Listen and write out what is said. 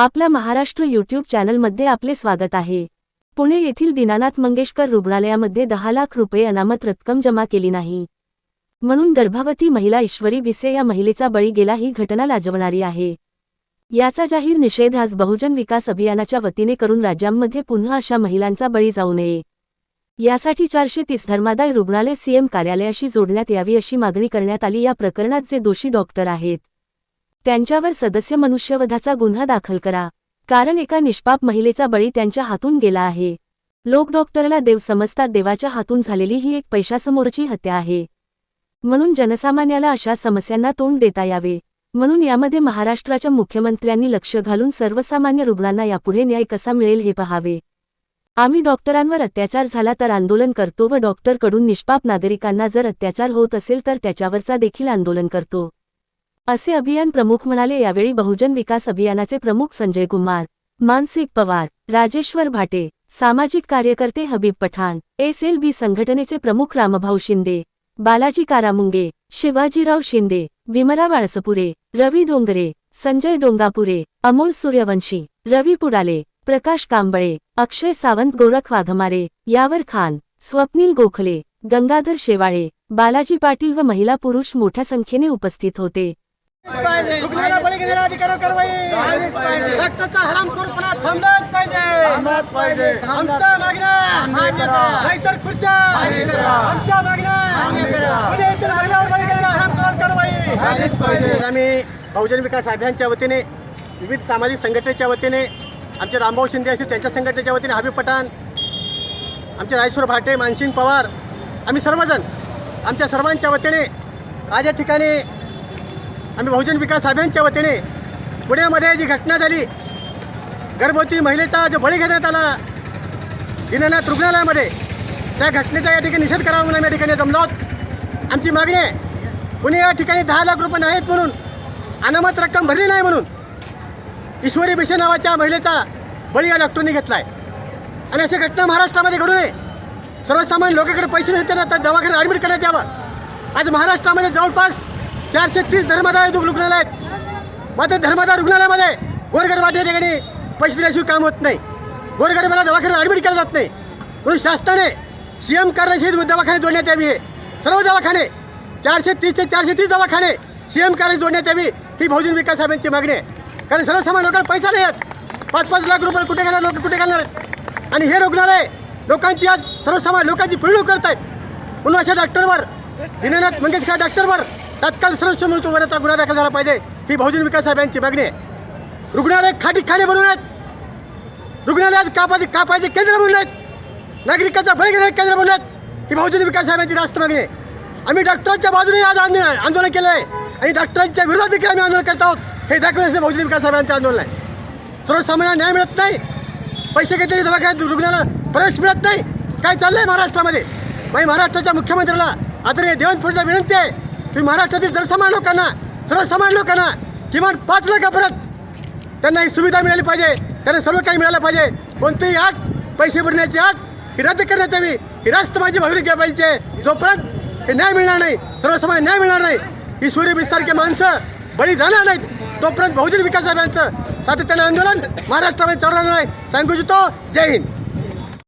आपल्या महाराष्ट्र यूट्यूब चॅनलमध्ये आपले स्वागत आहे. पुणे येथील दीनानाथ मंगेशकर रुग्णालयामध्ये दहा लाख रुपये अनामत रक्कम जमा केली नाही. म्हणून गर्भवती महिला ईश्वरी भिसे या महिलेचा बळी गेला ही घटना लाजवणारी आहे. याचा जाहीर निषेध आज बहुजन विकास अभियानाच्या वतीने करून राज्यांमध्ये पुन्हा अशा महिलांचा बळी जाऊ नये. यासाठी चारशे तीस धर्मादाय रुग्णालय सीएम कार्यालयाशी जोडण्यात यावी अशी मागणी करण्यात आली. या प्रकरणात जे दोषी डॉक्टर आहेत त्यांच्यावर सदस्य मनुष्यवधाचा गुन्हा दाखल करा. कारण एका निष्पाप महिलेचा बळी त्यांच्या हातून गेला आहे. लोक डॉक्टरला देव समजतात देवाच्या हातून झालेली ही एक पैशासमोरची हत्या आहे. म्हणून जनसामान्याला अशा समस्यांना तोंड देता यावे. म्हणून यामध्ये महाराष्ट्राच्या मुख्यमंत्र्यांनी लक्ष घालून सर्वसामान्य रुग्णांना यापुढे न्याय कसा मिळेल हे पहावे. आम्ही डॉक्टरांवर अत्याचार झाला तर आंदोलन करतो व डॉक्टरकडून निष्पाप नागरिकांना जर अत्याचार होत असेल तर त्याच्यावरचा देखील आंदोलन करतो. असे अभियान प्रमुख म्हणाले यावेळी बहुजन विकास अभियानाचे प्रमुख संजय कुमार मानसिक पवार राजेश्वर भाटे सामाजिक कार्यकर्ते Habib Pathan S L B संघटनेचे प्रमुख रामभाऊ शिंदे बालाजी कारामुंगे शिवाजीराव शिंदे विमरा वाळसपुरे रवी डोंगरे संजय डोंगापुरे अमोल सूर्यवंशी रवी पुडाले प्रकाश कांबळे अक्षय सावंत गोरख वाघमारे यावर खान स्वप्नील गोखले गंगाधर शेवाळे बालाजी पाटील व महिला पुरुष मोठ्या संख्येने उपस्थित होते. अधिकार कारवाई रक्ताचा हरामखोरपणा थांबलाच पाहिजे आमच्या मागण्या नाहीतर खुर्च्या आमच्या मागण्या पुणे येथील महिलावर बळी हरामखोर कारवाई आम्ही बहुजन विकास अभियानच्या वतीने विविध सामाजिक संघटनेच्या वतीने आमचे रामभाऊ शिंदे असतील त्यांच्या संघटनेच्या वतीने हबीब पठाण आमचे राजेश्वर भाटे मानसिंग पवार आम्ही सर्वजण आमच्या सर्वांच्या वतीने आज या ठिकाणी आम्ही बहुजन विकास अभियानच्या वतीने पुण्यामध्ये जी घटना झाली गर्भवती महिलेचा जो बळी घेण्यात आला दीनानाथ रुग्णालयामध्ये त्या घटनेचा या ठिकाणी निषेध करावा म्हणून आम्ही या ठिकाणी जमलो आहोत. आमची मागणी आहे पुणे या ठिकाणी दहा लाख रुपये नाहीत म्हणून अनामत रक्कम भरली नाही म्हणून ईश्वरी भिशे नावाच्या महिलेचा बळी या डॉक्टरनी घेतला आहे आणि अशा घटना महाराष्ट्रामध्ये घडू नये. सर्वसामान्य लोकांकडे पैसे नसते ना तर दवाखान्यात ॲडमिट करण्यात यावं. आज महाराष्ट्रामध्ये जवळपास चारशे तीस धर्मादाय दुग रुग्णालय आहेत. मात्र धर्मादाय रुग्णालयामध्ये गोरगरबाट ठिकाणी पैसे दिल्याशिवाय काम होत नाही. गोरगरिबाला दवाखान्यात ॲडमिट केलं जात नाही. म्हणून शासनाने सी एम कार्यालयाशी दवाखाने जोडण्यात यावी. हे सर्व दवाखाने चारशे तीस ते चारशे तीस दवाखाने सी एम कार्यालय जोडण्यात यावी ही बहुजन विकास साहेबांची मागणी आहे. कारण सर्वसामान्य लोकांना पैसा नाही आहेत. पाच पाच लाख रुपये कुठे घालणार लोक कुठे घालणार? आणि हे रुग्णालय लोकांची आज सर्वसामान्य लोकांची पिळवणूक करत आहेत. म्हणून अशा डॉक्टरवर दीनानाथ मंगेशकर डॉक्टरवर तात्काळ सर्वस्व मृत्यूवराचा गुन्हा दाखल झाला पाहिजे. ही बहुजन विकास साहेबांची मागणी आहे. रुग्णालय खाटी खाणे बनवून आहेत. रुग्णालयात कापाचे कापायचे केंद्र बनवून आहेत. नागरिकांचा बळी घेणारे केंद्र बनवून आहेत. ही बहुजन विकास साहेबांची रास्त मागणी आहे. आम्ही डॉक्टरांच्या बाजूने आज आंदो- आंदोलन केलं आहे आणि डॉक्टरांच्या विरोधात देखील आम्ही आंदोलन करत आहोत. हे दाखवण्याचं बहुजन विकास साहेबांचं आंदोलन आहे. सर्वसामान्यांना न्याय मिळत नाही. पैसे घेतलेले दवाखान्यात रुग्णाला प्रवेश मिळत नाही. काय चाललं आहे महाराष्ट्रामध्ये? मी महाराष्ट्राच्या मुख्यमंत्र्याला आदरणीय देवेंद्र फडणवीसला विनंती आहे. तुम्ही महाराष्ट्रातील जनसामान्य लोकांना सर्वसामान्य लोकांना किमान पाच लाखापर्यंत त्यांना ही सुविधा मिळाली पाहिजे. त्यांना सर्व काही मिळालं पाहिजे. कोणतीही आठ पैसे भरण्याची आठ ही रद्द करण्यात यावी. ही राष्ट्र माझी भावनिक घ्या पाहिजे जोपर्यंत हे न्याय मिळणार नाही सर्वसामान्य न्याय मिळणार नाही ही सूर्य माणसं बळी जाणार नाहीत तोपर्यंत बहुजन विकास साहेबांचं सातत्यानं आंदोलन महाराष्ट्रामध्ये चालणार नाही सांगू इच्छितो जय हिंद.